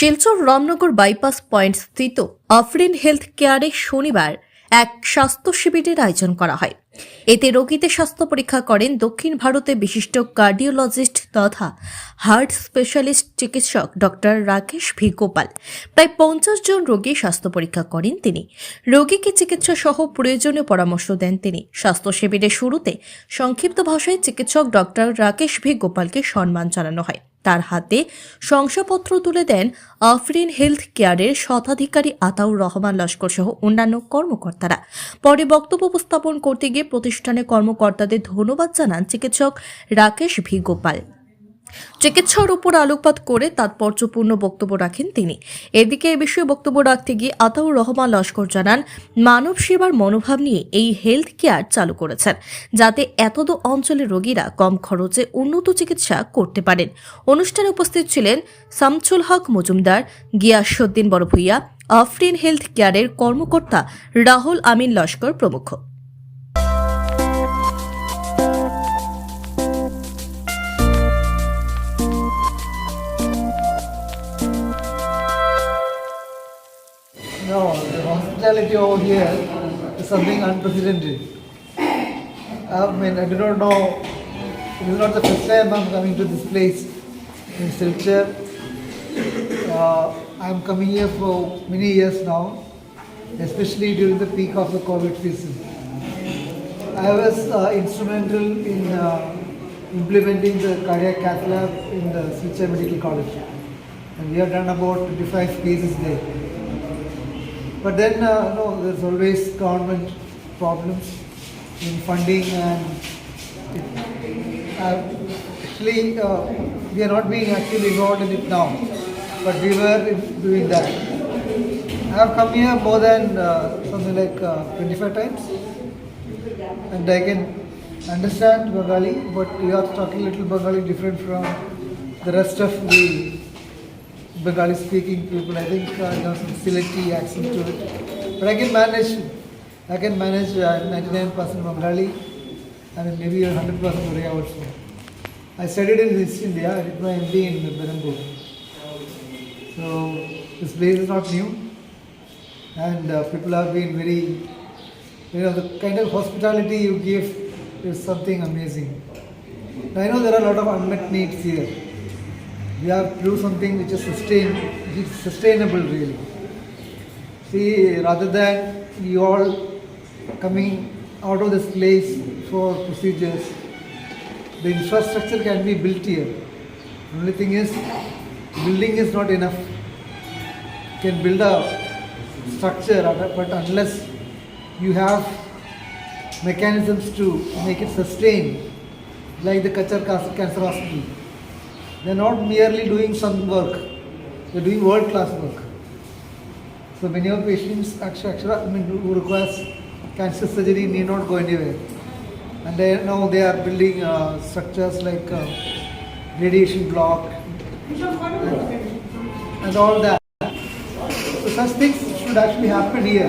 Silchar Ramnagar bypass point স্থিত Afrin health কেয়ারে শনিবার এক স্বাস্থ্য শিবিরের আয়োজন করা হয়। এতে রোগীদের স্বাস্থ্য পরীক্ষা করেন দক্ষিণ ভারতে বিশিষ্ট কার্ডিওলজিস্ট তথা হার্ট স্পেশালিস্ট চিকিৎসক ডক্টর রাকেশ ভি গোপাল। প্রায় পঞ্চাশ জন রোগী স্বাস্থ্য পরীক্ষা করেন তিনি। রোগীকে চিকিৎসা সহ প্রয়োজনীয় পরামর্শ দেন তিনি। স্বাস্থ্য শিবিরের শুরুতে সংক্ষিপ্ত ভাষায় চিকিৎসক ডক্টর রাকেশ ভি গোপালকে সম্মান জানানো হয়। তার হাতে শংসাপত্র তুলে দেন আফরিন হেলথ কেয়ারের শতাধিকারী আতাউর রহমান লস্কর সহ অন্যান্য কর্মকর্তারা। পরে বক্তব্য উপস্থাপন করতে গিয়ে প্রতিষ্ঠানের কর্মকর্তাদের ধন্যবাদ জানান চিকিৎসক রাকেশ ভি গোপাল। চিকিৎসার উপর আলোকপাত করে তাৎপর্যপূর্ণ বক্তব্য রাখেন তিনি। এদিকে এ বিষয়ে বক্তব্য রাখতে গিয়ে আতাউর রহমান লস্কর জানান, মানব সেবার মনোভাব নিয়ে এই হেলথ কেয়ার চালু করেছেন, যাতে এতদ অঞ্চলের রোগীরা কম খরচে উন্নত চিকিৎসা করতে পারেন। অনুষ্ঠানে উপস্থিত ছিলেন শামছুল হক মজুমদার গিয়াসুদ্দিন বড়ভূইয়া, আফরিন হেলথ কেয়ারের কর্মকর্তা রাহুল আমিন লস্কর প্রমুখ। Hospitality over here is something unprecedented. I mean, I do not know. It is not the first time I'm coming to this place in Silchar. Uh, I'm coming here for many years now, especially during the peak of the COVID season. I was uh, instrumental in uh, implementing the cardiac cath lab in the Silchar Medical College, and we have done about 25 cases there. But then, uh, no, there's always government problems in funding and it, uh, actually uh, we are not being actively involved in it now, but we were doing that. I have come here more than uh, something like uh, 25 times and I can understand Bengali, but you are talking a little Bengali different from the rest of the Bengali speaking people. I think uh, you some Sileti accent to it. But I can manage, I can manage uh, 99% Bengali and maybe 100% Oriya also. I studied in East India, I did my MD in Benambur. So this place is not new and uh, people have been very, you know, the kind of hospitality you give is something amazing. I know there are a lot of unmet needs here we have to do something which is sustain, which is sustainable really. See, rather than you all coming out of this place for procedures, the infrastructure can be built here. Only thing is, building is not enough. You can build a structure, but unless you have mechanisms to make it sustain, like the Kachar Cancer Hospital, they're not merely doing some work, they're doing world class work. So many of patients actually, actually I mean, who requires cancer surgery need not go anywhere. And they, now they are building uh, structures like uh, radiation block and, and all that. So such things should actually happen here.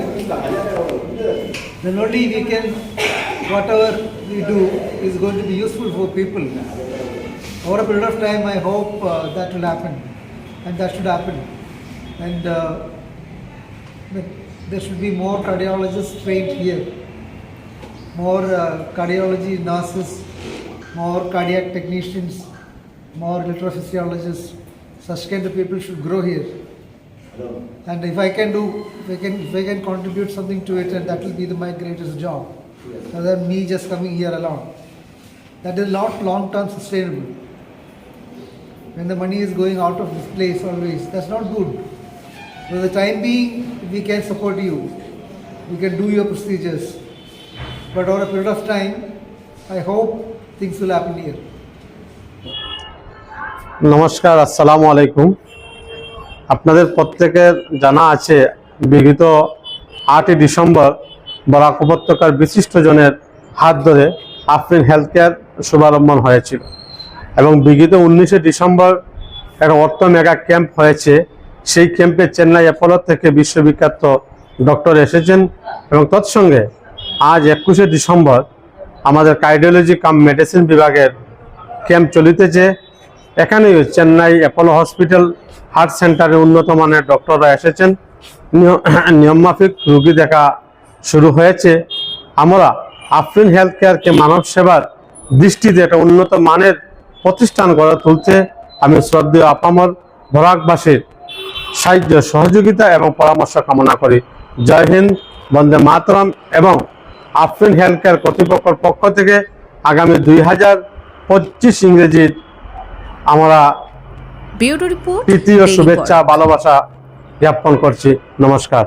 Then only we can, whatever we do is going to be useful for people over a period of time, I hope uh, that will happen, and that should happen. And uh, there should be more cardiologists trained here, more uh, cardiology nurses, more cardiac technicians, more electrophysiologists. Such kind of people should grow here. And if I can do, if I can, if I can contribute something to it, and that will be the, my greatest job, rather than me just coming here alone. That is not long-term sustainable when the money is going out of this place always. That's not good. For the time being, we can support you. We can do your procedures. But over a period of time, I hope things will happen here. নমস্কার আসসালামু আলাইকুম আপনাদের প্রত্যেকের জানা আছে বিগত আটই December Barak উপত্যকার বিশিষ্ট জনের হাত ধরে আফরিন হেলথ কেয়ার শুভারম্ভন হয়েছিল এবং বিগত উনিশে ডিসেম্বর একটা অর্থ মেগা ক্যাম্প হয়েছে। সেই ক্যাম্পে চেন্নাই অ্যাপোলো থেকে বিশ্ববিখ্যাত ডক্টর এসেছেন এবং তৎসঙ্গে আজ একুশে ডিসেম্বর আমাদের কার্ডিওলজি কাম মেডিসিন বিভাগের ক্যাম্প চলিতেছে। এখানে চেন্নাই অ্যাপোলো হসপিটাল হার্ট সেন্টারে উন্নত মানের ডক্টররা এসেছেন। নিয়- নিয়মমাফিক রোগী দেখা শুরু হয়েছে। আমরা আফরিন হেলথ কেয়ারকে মানব সেবার দৃষ্টিতে একটা উন্নত মানের প্রতিষ্ঠান গড়ে তুলতে আমি শ্রদ্ধেয় আপামর বরাকবাসীর সাহায্য সহযোগিতা এবং পরামর্শ কামনা করি। জয় হিন্দ বন্দে মাতরম এবং আফরিন হেলথ কেয়ার কর্তৃপক্ষের পক্ষ থেকে আগামী দুই হাজার পঁচিশ ইংরেজির আমরা তৃতীয় শুভেচ্ছা ভালোবাসা জ্ঞাপন করছি। নমস্কার।